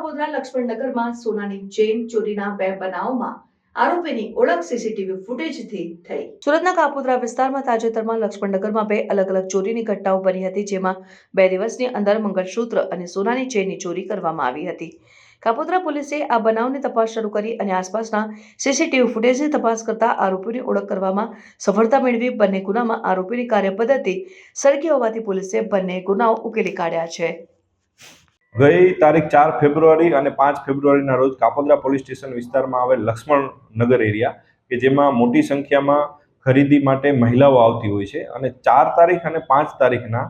કાપોદ્રા લક્ષ્મણનગરમાં સોનાની ચેન ચોરીના બે બનાવમાં આરોપીની ઓળખ સીસીટીવી ફૂટેજથી થઈ. સુરતના કાપોદરા વિસ્તારમાં તાજેતરમાં લક્ષ્મણનગરમાં બે અલગ અલગ ચોરીની ઘટનાઓ બની હતી, જેમાં બે દિવસની અંદર મંગળસૂત્ર અને સોનાની ચેનની ચોરી કરવામાં આવી હતી. કાપોદરા પોલીસે આ બનાવની તપાસ શરૂ કરી અને આસપાસના સીસીટીવી ફૂટેજની તપાસ કરતા આરોપીની ઓળખ કરવામાં સફળતા મેળવી બંને ગુનામાં આરોપીની કાર્યપદ્ધતિ સરખી હોવાથી પોલીસે બંને ગુનાઓ ઉકેલી કાઢ્યા છે. ગઈ તારીખ ચાર ફેબ્રુઆરી અને પાંચ ફેબ્રુઆરીના રોજ કાપોદ્રા પોલીસ સ્ટેશન વિસ્તારમાં આવેલ લક્ષ્મણ નગર એરિયા, કે જેમાં મોટી સંખ્યામાં ખરીદી માટે મહિલાઓ આવતી હોય છે અને ચાર તારીખ અને પાંચ તારીખના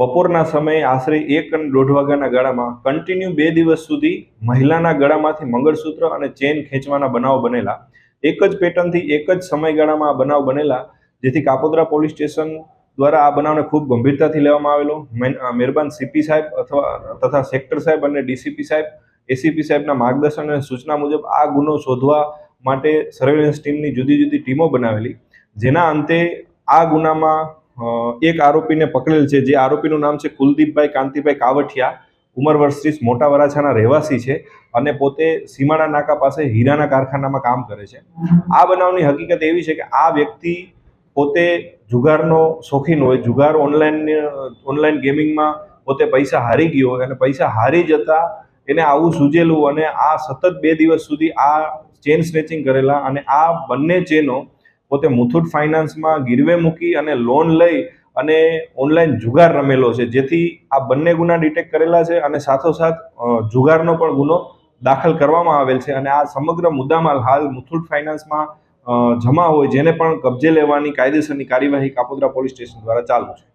બપોરના સમયે આશરે એક અને દોઢ વાગ્યાના ગાળામાં કન્ટિન્યુ બે દિવસ સુધી મહિલાના ગળામાંથી મંગળસૂત્ર અને ચેન ખેંચવાના બનાવ બનેલા. એક જ પેટર્નથી એક જ સમયગાળામાં આ બનાવ બનેલા, જેથી કાપોદ્રા પોલીસ સ્ટેશન દ્વારા આ બનાવને ખૂબ ગંભીરતાથી લેવામાં આવેલો. મહેરબાન સીપી સાહેબ અથવા તથા સેક્ટર સાહેબ અને ડીસીપી સાહેબ એસીપી સાહેબના માર્ગદર્શન અને સૂચના મુજબ આ ગુનો શોધવા માટે સર્વેલન્સ ટીમની જુદી જુદી ટીમો બનાવેલી. જેના અંતે આ ગુનામાં એક આરોપીને પકડેલ છે. જે આરોપીનું નામ છે કુલદીપભાઈ કાંતિભાઈ કાવઠિયા. ઉંમર વર્ષ મોટા વરાછાના રહેવાસી છે અને પોતે સીમાડા નાકા પાસે હીરાના કારખાનામાં કામ કરે છે. આ બનાવની હકીકત એવી છે કે આ વ્યક્તિ પોતે જુગારનો શોખીન હોય, જુગાર ઓનલાઈન ઓનલાઈન ગેમિંગમાં પોતે પૈસા હારી ગયો અને પૈસા હારી જતા એને આવું સૂજેલું અને આ સતત બે દિવસ સુધી આ ચેન સ્નેચિંગ કરેલા અને આ બંને ચેનો પોતે મુથુટ ફાઇનાન્સમાં ગીરવે મૂકી અને લોન લઈ અને ઓનલાઈન જુગાર રમેલો છે. જેથી આ બંને ગુના ડિટેક્ટ કરેલા છે અને સાથોસાથ જુગારનો પણ ગુનો દાખલ કરવામાં આવેલ છે અને આ સમગ્ર મુદ્દામાલ હાલ મુથુટ ફાઇનાન્સમાં જમા હોય જેને પણ કબજે લેવાની કાયદેસરની કાર્યવાહી કાપોદ્રા પોલીસ સ્ટેશન દ્વારા ચાલુ છે.